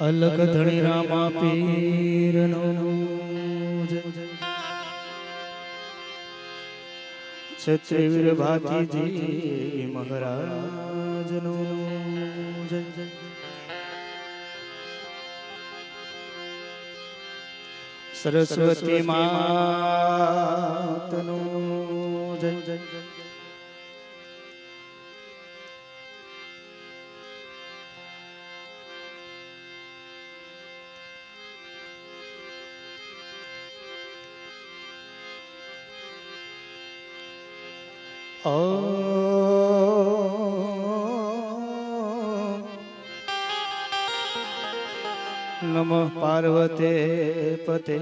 અલગ ધણી રામા પીરનો જય. ક્ષત્રિય વીર ભાતીજી મહારાજનો સરસ્વતી માતનો જય જય નમઃ પાર્વતે પતે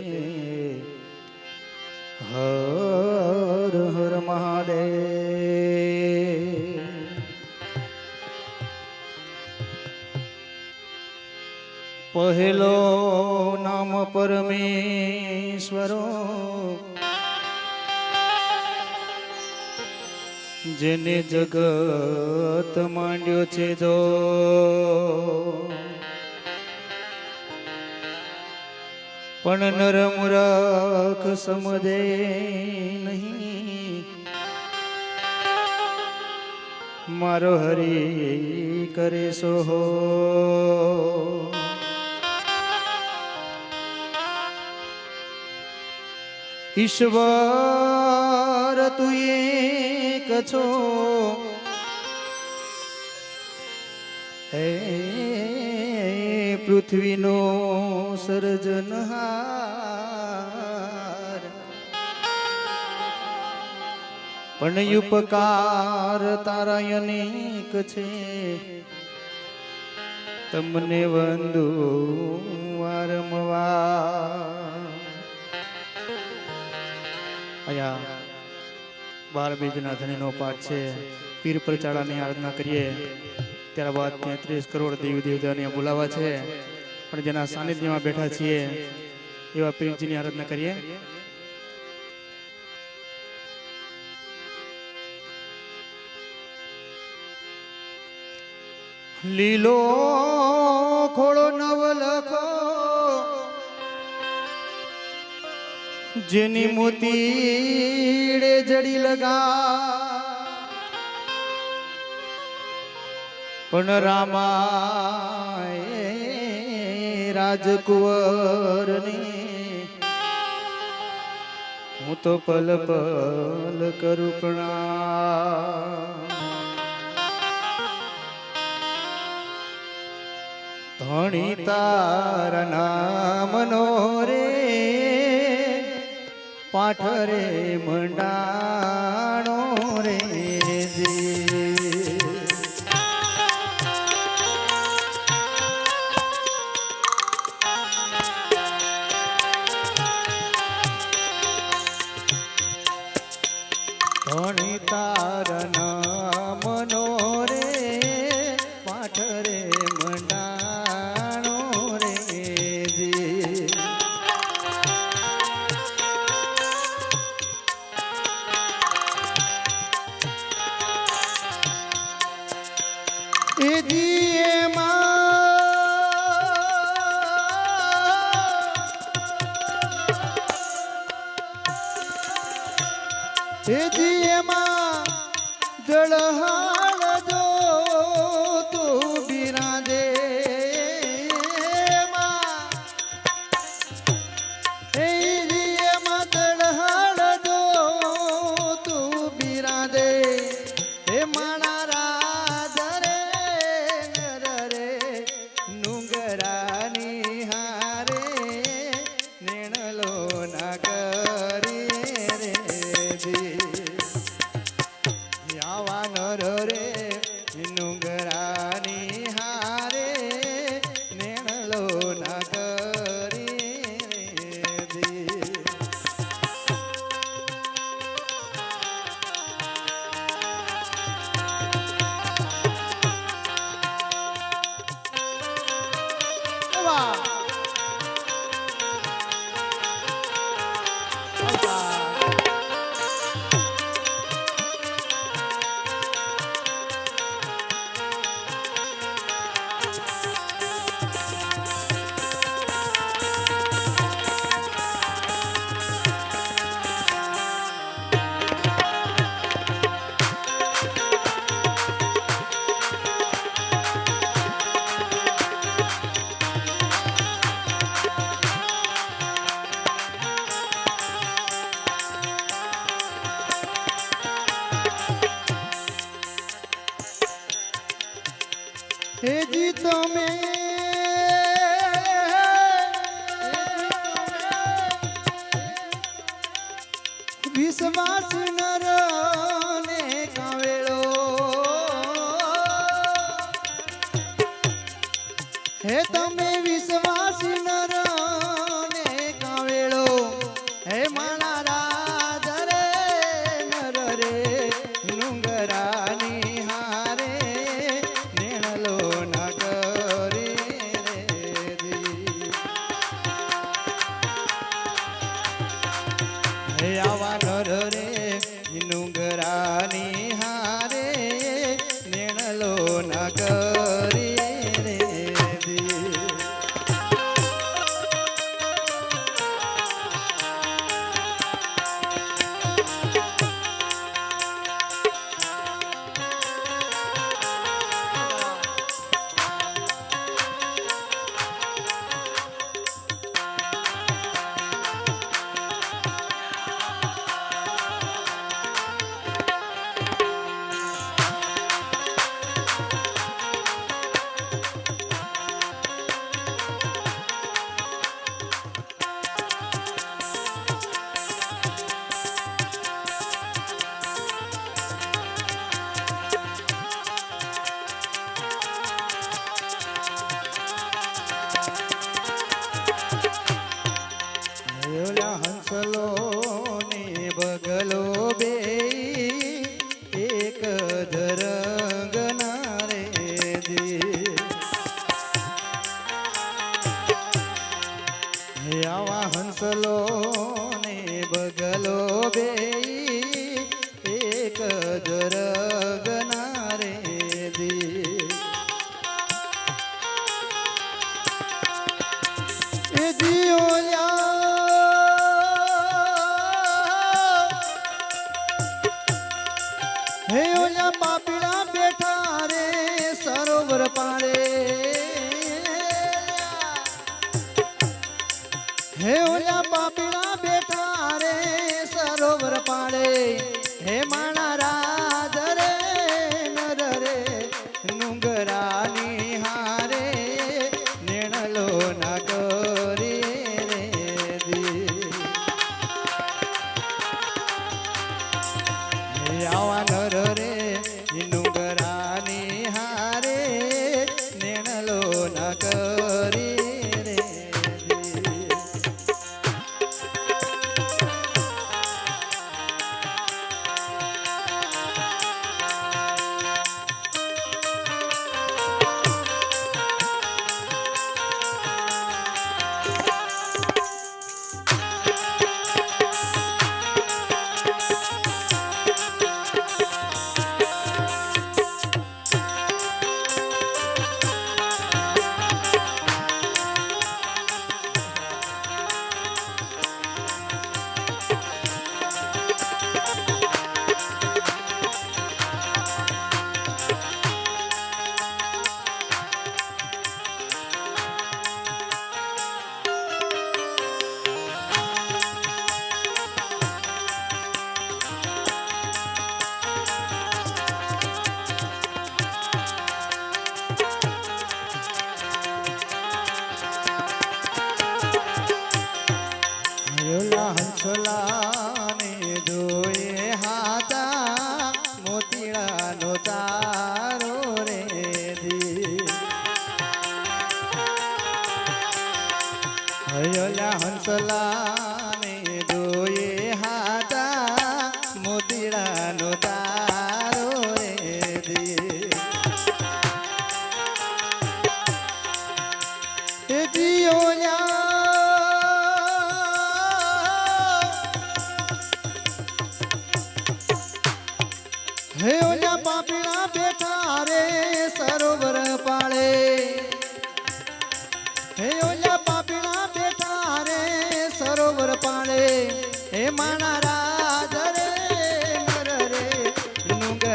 હર હર મહાદેવ પહેલો નામ પરમેશ્વરો જેને જગત માંડ્યો છે જો. પણ નરમ રખ સમજે નહીં. મારો હરી કરે સોહો ઈશ્વર તું એક છો. હે પૃથ્વીનો સર્જનહાર પણ ઉપકાર તારા અનેક છે. તમને વંદુ વારંવાર. અહીંયા બાર બીજના ધણીનો પાઠ છે. પીર પ્રચાળાની આરાધના કરીએ. ત્યારબાદ તેત્રીસ કરોડ દેવી દેવતાને બોલાવા છે. પણ જેના સાનિધ્યમાં બેઠા છીએ, એવા પીરજીની આરાધના કરીએ. લીલો ખોળો નવ લખો જેની મોતીડે જડી લગા પણ રામાએ રાજકુંવરની હું તો પલ પલ કરું પ્રણામ. ધણી તારા નામનો રે પાઠ રે મંડાણો. એ દિયેમાં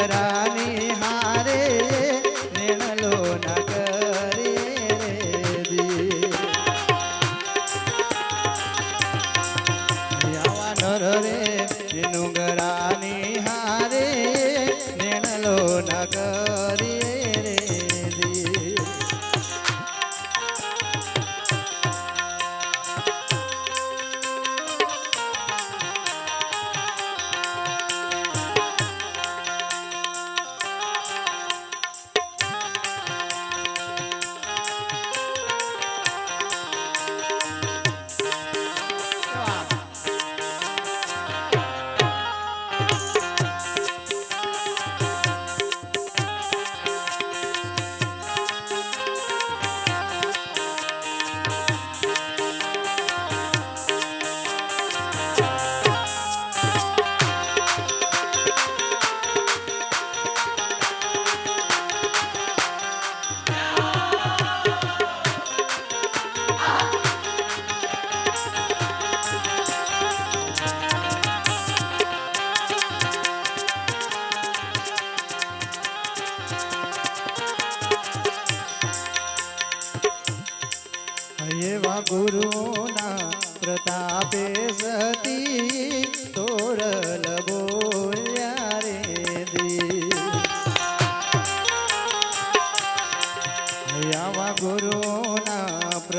ಶಂಕರಾ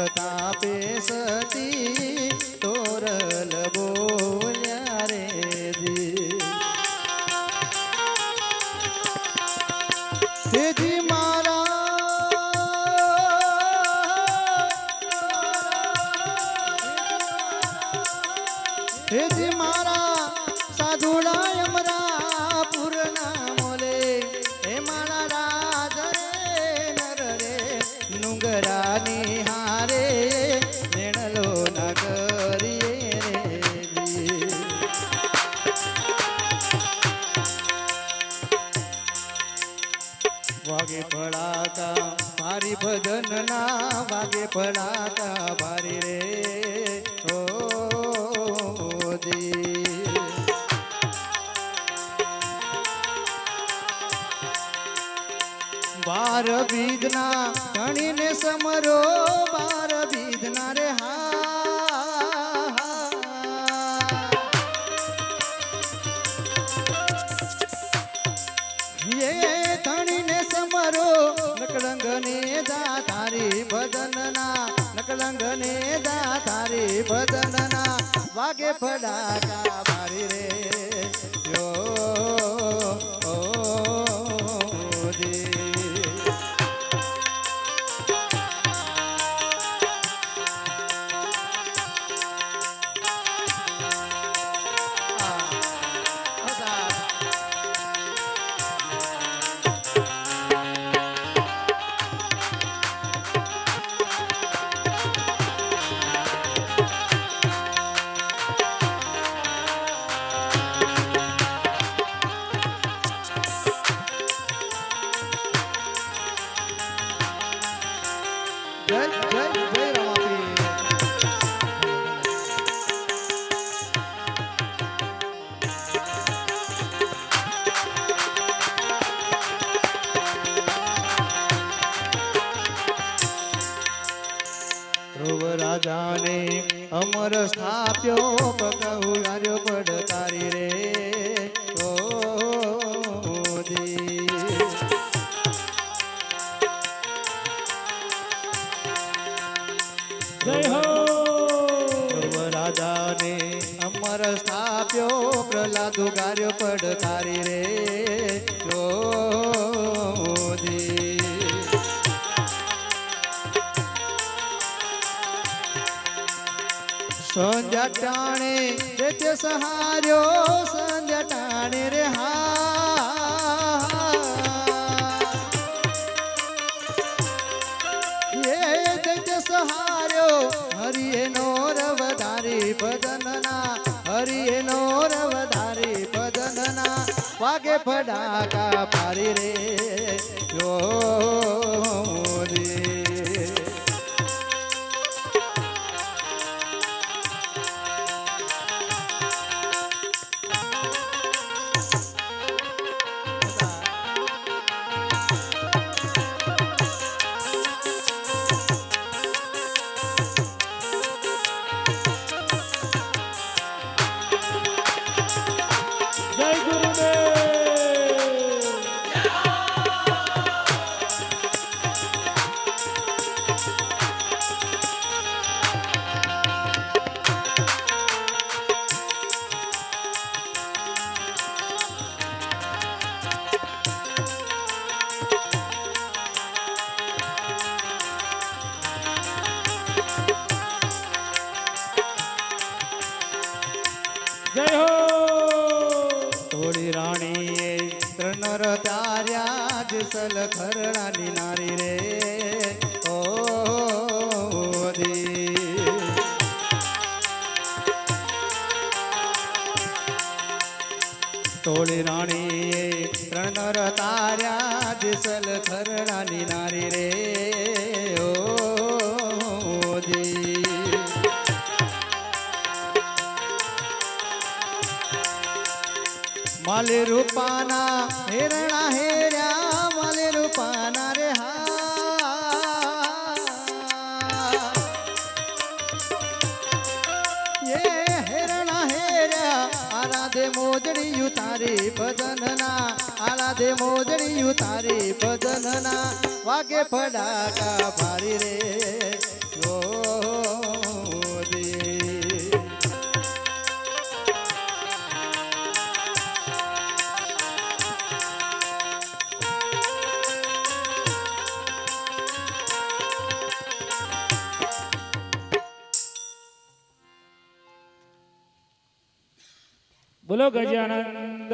તાપે સતી पड़ा રંગને દા તારી બદનના વાગે ફડાકા મારી રે. યો ઓ અમર સ્થાપ્યો ભગવાન સંધ્યા ટાણે રે તે સહાર્યો સંધ્યા ટાણે રે હા એ તે સહાર્યો હરિએ નો રવધારી ભજનના હરિએ નો રવધારી ભજનના, વાગે ફડાકા પારી રે. જો તોળી રાણી રણનર તાર્યા દિસલ ખરણાની નારી રે. માલ રૂપાના હેરણા આલાદે મોજડી તારી ભજનના આલાદે મોજડી તારી ભજનના. વાગે ફડાકા ભારી રે. ઓ બોલો ગજાનંદ